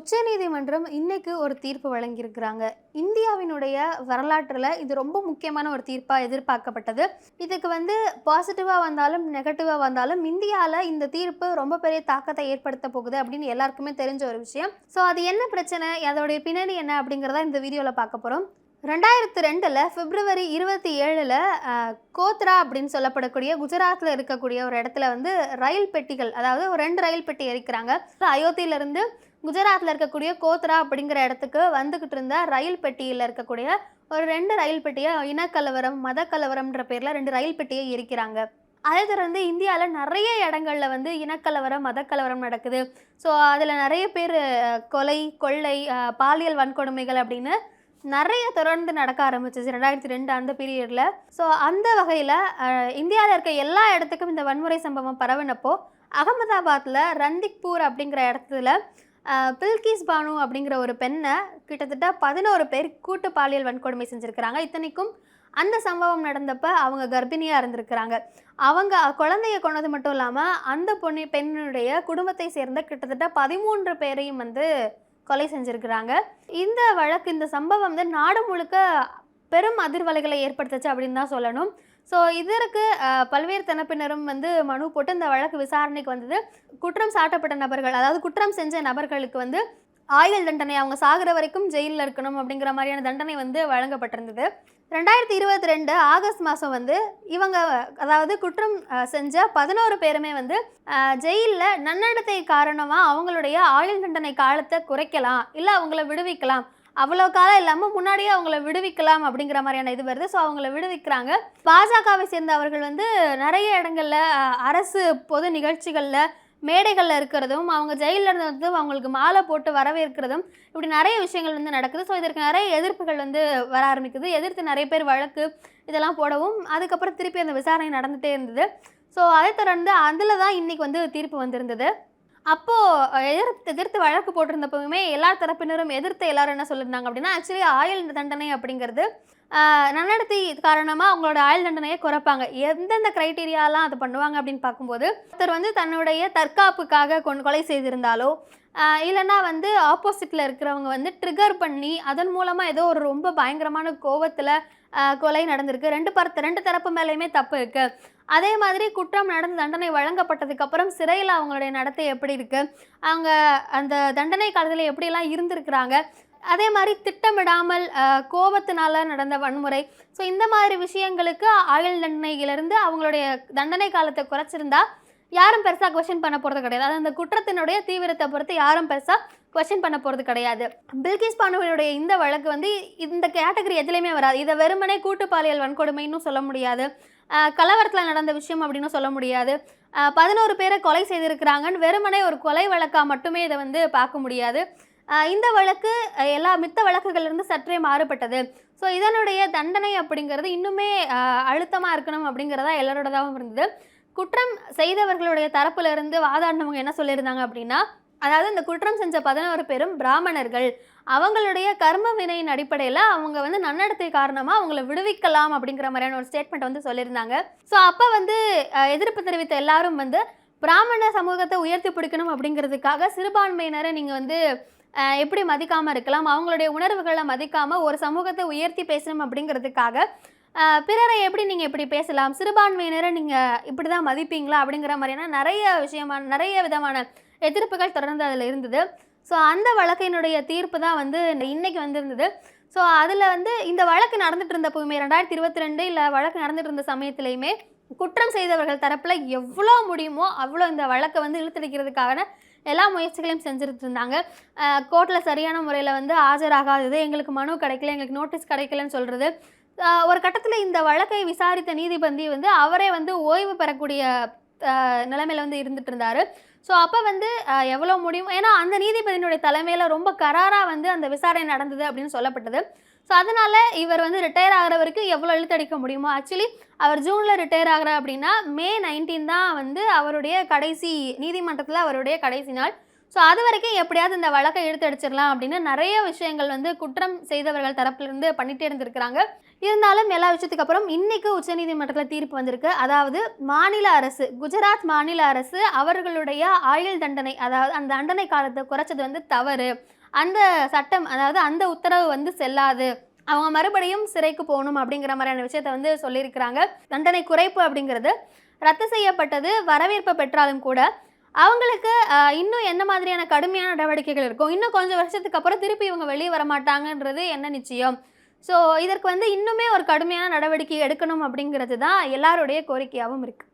உச்சநீதிமன்றம் இன்னைக்கு ஒரு தீர்ப்பு வழங்கியிருக்கிறாங்க. இந்தியாவினுடைய வரலாற்றில் இது ரொம்ப முக்கியமான ஒரு தீர்ப்பாக எதிர்பார்க்கப்பட்டது. இதுக்கு வந்து பாசிட்டிவாக வந்தாலும் நெகட்டிவாக வந்தாலும் இந்தியாவில் இந்த தீர்ப்பு ரொம்ப பெரிய தாக்கத்தை ஏற்படுத்த போகுது அப்படின்னு எல்லாருக்குமே தெரிஞ்ச ஒரு விஷயம். ஸோ அது என்ன பிரச்சனை? அதோடைய பின்னணி என்ன அப்படிங்கிறத இந்த வீடியோவில் பார்க்க போகிறோம் ரெண்டாயிரத்து ரெண்டில் பிப்ரவரி இருபத்தி ஏழில் கோத்ரா அப்படின்னு சொல்லப்படக்கூடிய குஜராத்தில் இருக்கக்கூடிய ஒரு இடத்துல வந்து ரயில் பெட்டிகள் அதாவது ஒரு ரெண்டு ரயில் பெட்டி எரிக்கிறாங்க. அயோத்தியிலேருந்து குஜராத்தில் இருக்கக்கூடிய கோத்ரா அப்படிங்கிற இடத்துக்கு வந்துக்கிட்டு இருந்த ரயில் பெட்டியில் இருக்கக்கூடிய ஒரு ரெண்டு ரயில் பெட்டியை இனக்கலவரம் மத கலவரம்ன்ற பேரில் ரெண்டு ரயில் பெட்டியை எரிக்கிறாங்க. அதே தொடர்ந்து இந்தியாவில் நிறைய இடங்கள்ல வந்து இனக்கலவரம் மதக்கலவரம் நடக்குது. ஸோ அதில் நிறைய பேர் கொலை கொள்ளை பாலியல் வன்கொடுமைகள் அப்படின்னு நிறைய தொடர்ந்து நடக்க ஆரம்பிச்சிச்சு ரெண்டாயிரத்தி ரெண்டு அந்த பீரியடில் ஸோ அந்த வகையில் இந்தியாவில் இருக்க எல்லா இடத்துக்கும் இந்த வன்முறை சம்பவம் பரவினப்போ அகமதாபாத்தில் ரந்திக்பூர் அப்படிங்கிற இடத்துல பில்கிஸ் பானு அப்படிங்கிற ஒரு பெண்ணை கிட்டத்தட்ட பதினோரு பேர் கூட்டு பாலியல் வன்கொடுமை செஞ்சுருக்கிறாங்க. இத்தனைக்கும் அந்த சம்பவம் நடந்தப்ப அவங்க கர்ப்பிணியாக இருந்திருக்கிறாங்க. அவங்க குழந்தைய கொண்டது மட்டும் இல்லாமல் அந்த பொண்ணு பெண்ணுடைய குடும்பத்தை சேர்ந்த கிட்டத்தட்ட பதிமூன்று பேரையும் வந்து கொலை செஞ்சுருக்கிறாங்க. இந்த வழக்கு இந்த சம்பவம் வந்து நாடு முழுக்க பெரும் அதிர்வலைகளை ஏற்படுத்துச்சு அப்படின்னு தான் சொல்லணும். ஸோ இதற்கு பல்வேறு தரப்பினரும் வந்து மனு போட்டு இந்த வழக்கு விசாரணைக்கு வந்தது. குற்றம் சாட்டப்பட்ட நபர்கள் அதாவது குற்றம் செஞ்ச நபர்களுக்கு வந்து ஆயுள் தண்டனை அவங்க சாகிற வரைக்கும் ஜெயிலில் இருக்கணும் அப்படிங்கிற மாதிரியான தண்டனை வந்து வழங்கப்பட்டிருந்தது. ரெண்டாயிரத்தி இருபத்தி ரெண்டு ஆகஸ்ட் மாதம் வந்து இவங்க அதாவது குற்றம் செஞ்ச பதினோரு பேருமே வந்து ஜெயிலில் நன்னடத்தை காரணமாக அவங்களுடைய ஆயுள் தண்டனை காலத்தை குறைக்கலாம் இல்லை அவங்கள விடுவிக்கலாம் அவ்வளோ காலம் இல்லாமல் முன்னாடியே அவங்கள விடுவிக்கலாம் அப்படிங்கிற மாதிரியான இது வருது. ஸோ அவங்கள விடுவிக்கிறாங்க. பாஜகவை சேர்ந்த அவர்கள் வந்து நிறைய இடங்களில் அரசு பொது நிகழ்ச்சிகளில் மேடைகளில் இருக்கிறதும் அவங்க ஜெயிலில் இருந்து வந்து அவங்களுக்கு மாலை போட்டு வரவேற்கிறதும் இப்படி நிறைய விஷயங்கள் வந்து நடக்குது. ஸோ இதற்கு நிறைய எதிர்ப்புகள் வந்து வர ஆரம்பிக்குது. எதிர்த்து நிறைய பேர் வழக்கு இதெல்லாம் போடவும் அதுக்கப்புறம் திருப்பி அந்த விசாரணை நடந்துகிட்டே இருந்தது. ஸோ அதை தொடர்ந்து அதில் தான் இன்றைக்கி வந்து தீர்ப்பு வந்திருந்தது. அப்போது எதிர்த்து எதிர்த்து வழக்கு போட்டிருந்தப்பவுமே எல்லா தரப்பினரும் எதிர்த்து எல்லாரும் என்ன சொல்லியிருந்தாங்க அப்படின்னா ஆக்சுவலி ஆயுள் தண்டனை அப்படிங்கிறது நன்னடத்தை காரணமாக அவங்களோட ஆயுள் தண்டனையை குறைப்பாங்க. எந்தெந்த க்ரைட்டீரியாலாம் அது பண்ணுவாங்க அப்படின்னு பார்க்கும்போது ஒருத்தர் வந்து தன்னுடைய தற்காப்புக்காக கொண்டு கொலை செய்திருந்தாலோ இல்லைன்னா வந்து ஆப்போசிட்டில் இருக்கிறவங்க வந்து ட்ரிகர் பண்ணி அதன் மூலமாக ஏதோ ஒரு ரொம்ப பயங்கரமான கோவத்தில் கொலை நடந்திருக்கு. ரெண்டு பரத்து ரெண்டு தரப்பு மேலேயுமே தப்பு இருக்குது அதே மாதிரி குற்றம் நடந்து தண்டனை வழங்கப்பட்டதுக்கு அப்புறம் சிறையில் அவங்களுடைய நடத்தை எப்படி இருக்குது அவங்க அந்த தண்டனை காலத்தில் எப்படியெல்லாம் இருந்திருக்கிறாங்க? அதே மாதிரி திட்டமிடாமல் கோபத்தினால நடந்த வன்முறை. ஸோ இந்த மாதிரி விஷயங்களுக்கு ஆயுள் தண்டனையிலிருந்து அவங்களுடைய தண்டனை காலத்தை குறைச்சிருந்தா யாரும் பெருசாக கொஷின் பண்ண போகிறது கிடையாது. அது அந்த குற்றத்தினுடைய தீவிரத்தை பொறுத்து யாரும் பெருசாக கொஷின் பண்ண போகிறது கிடையாது. பில்கிஸ் பானுவினுடைய இந்த வழக்கு வந்து இந்த கேட்டகரி எதுலேயுமே வராது. இதை வெறுமனே கூட்டு பாலியல் வன்கொடுமைன்னு சொல்ல முடியாது. கலவரத்தில் நடந்த விஷயம் அப்படின்னு சொல்ல முடியாது. பதினோரு பேரை கொலை செய்திருக்கிறாங்கன்னு வெறுமனே ஒரு கொலை வழக்காக மட்டுமே இதை வந்து பார்க்க முடியாது. இந்த வழக்கு எல்லா மித்த வழக்குகளிலிருந்து சற்றே மாறுபட்டது. ஸோ இதனுடைய தண்டனை அப்படிங்கிறது இன்னுமே அழுத்தமாக இருக்கணும் அப்படிங்கிறதா எல்லாரோடதாகவும் இருந்தது. குற்றம் செய்தவர்களுடைய தரப்புல இருந்து வாதாடினவங்க என்ன சொல்லியிருந்தாங்க அப்படின்னா அதாவது இந்த குற்றம் செஞ்ச பதினோரு பேரும் பிராமணர்கள். அவங்களுடைய கர்ம வினையின் அடிப்படையில் அவங்க வந்து நன்னடத்தை காரணமாக அவங்கள விடுவிக்கலாம் அப்படிங்கிற மாதிரியான ஒரு ஸ்டேட்மெண்ட் வந்து சொல்லியிருந்தாங்க. ஸோ அப்போ வந்து எதிர்ப்பு தெரிவித்த எல்லாரும் வந்து பிராமண சமூகத்தை உயர்த்தி பிடிக்கணும் அப்படிங்கிறதுக்காக சிறுபான்மையினரை நீங்கள் வந்து எப்படி மதிக்காமல் இருக்கலாம்? அவங்களுடைய உணர்வுகளை மதிக்காமல் ஒரு சமூகத்தை உயர்த்தி பேசணும் அப்படிங்கிறதுக்காக பிறரை எப்படி நீங்கள் இப்படி பேசலாம்? சிறுபான்மையினரை நீங்கள் இப்படி தான் மதிப்பீங்களா? அப்படிங்கிற மாதிரியான நிறைய விஷயமான நிறைய விதமான எதிர்ப்புகள் தொடர்ந்து அதில் இருந்தது. ஸோ அந்த வழக்கினுடைய தீர்ப்பு தான் வந்து இந்த இன்னைக்கு வந்திருந்தது. ஸோ அதில் வந்து இந்த வழக்கு நடந்துட்டு இருந்தப்பவுமே ரெண்டாயிரத்தி இருபத்தி ரெண்டு இல்லை வழக்கு நடந்துட்டு இருந்த சமயத்துலையுமே குற்றம் செய்தவர்கள் தரப்பில் எவ்வளோ முடியுமோ அவ்வளோ இந்த வழக்கை வந்து இழுத்தடிக்கிறதுக்கான எல்லா முயற்சிகளையும் செஞ்சுட்டு இருந்தாங்க கோர்ட்டில் சரியான முறையில் வந்து ஆஜராகாதது. எங்களுக்கு மனு கிடைக்கல எங்களுக்கு நோட்டீஸ் கிடைக்கலன்னு சொல்கிறது ஒரு கட்டத்தில் இந்த வழக்கை விசாரித்த நீதிபதி வந்து அவரே வந்து ஓய்வு பெறக்கூடிய நிலைமையில் வந்து இருந்துட்டு இருந்தார். ஸோ அப்போ வந்து எவ்வளோ முடியும் ஏன்னா அந்த நீதிபதியினுடைய தலைமையில் ரொம்ப கராராக வந்து அந்த விசாரணை நடந்தது அப்படின்னு சொல்லப்பட்டது. ஸோ அதனால இவர் வந்து ரிட்டையர் ஆகிற வரைக்கும் எவ்வளோ இழுத்தடிக்க முடியுமோ ஆக்சுவலி அவர் ஜூனில் ரிட்டையர் ஆகிறார் அப்படின்னா மே நைன்டீன் தான் வந்து அவருடைய கடைசி நீதிமன்றத்தில் அவருடைய கடைசி நாள். ஸோ அது வரைக்கும் எப்படியாவது இந்த வழக்கை இழுத்தடிச்சிடலாம் அப்படின்னு நிறைய விஷயங்கள் வந்து குற்றம் செய்தவர்கள் தரப்பிலிருந்து பண்ணிட்டே இருந்திருக்கிறாங்க. இருந்தாலும் எல்லா விஷயத்துக்கு அப்புறம் இன்னைக்கு உச்சநீதிமன்றத்தில் தீர்ப்பு வந்திருக்கு. அதாவது மாநில அரசு குஜராத் மாநில அரசு அவர்களுடைய ஆயுள் தண்டனை அதாவது அந்த தண்டனை காலத்தை குறைச்சது வந்து தவறு. அந்த சட்டம் அதாவது அந்த உத்தரவு வந்து செல்லாது. அவங்க மறுபடியும் சிறைக்கு போகணும் அப்படிங்கிற மாதிரியான விஷயத்த வந்து சொல்லியிருக்கிறாங்க. தண்டனை குறைப்பு அப்படிங்கிறது ரத்து செய்யப்பட்டது வரவேற்பு பெற்றாலும் கூட அவங்களுக்கு இன்னும் என்ன மாதிரியான கடுமையான நடவடிக்கைகள் இருக்கும்? இன்னும் கொஞ்சம் வருஷத்துக்கு அப்புறம் திருப்பி இவங்க வெளியே வர மாட்டாங்கன்றது என்ன நிச்சயம்? ஸோ இதற்கு வந்து இன்னுமே ஒரு கடுமையான நடவடிக்கை எடுக்கணும் அப்படிங்கிறது தான் எல்லாருடைய கோரிக்கையாகவும் இருக்குது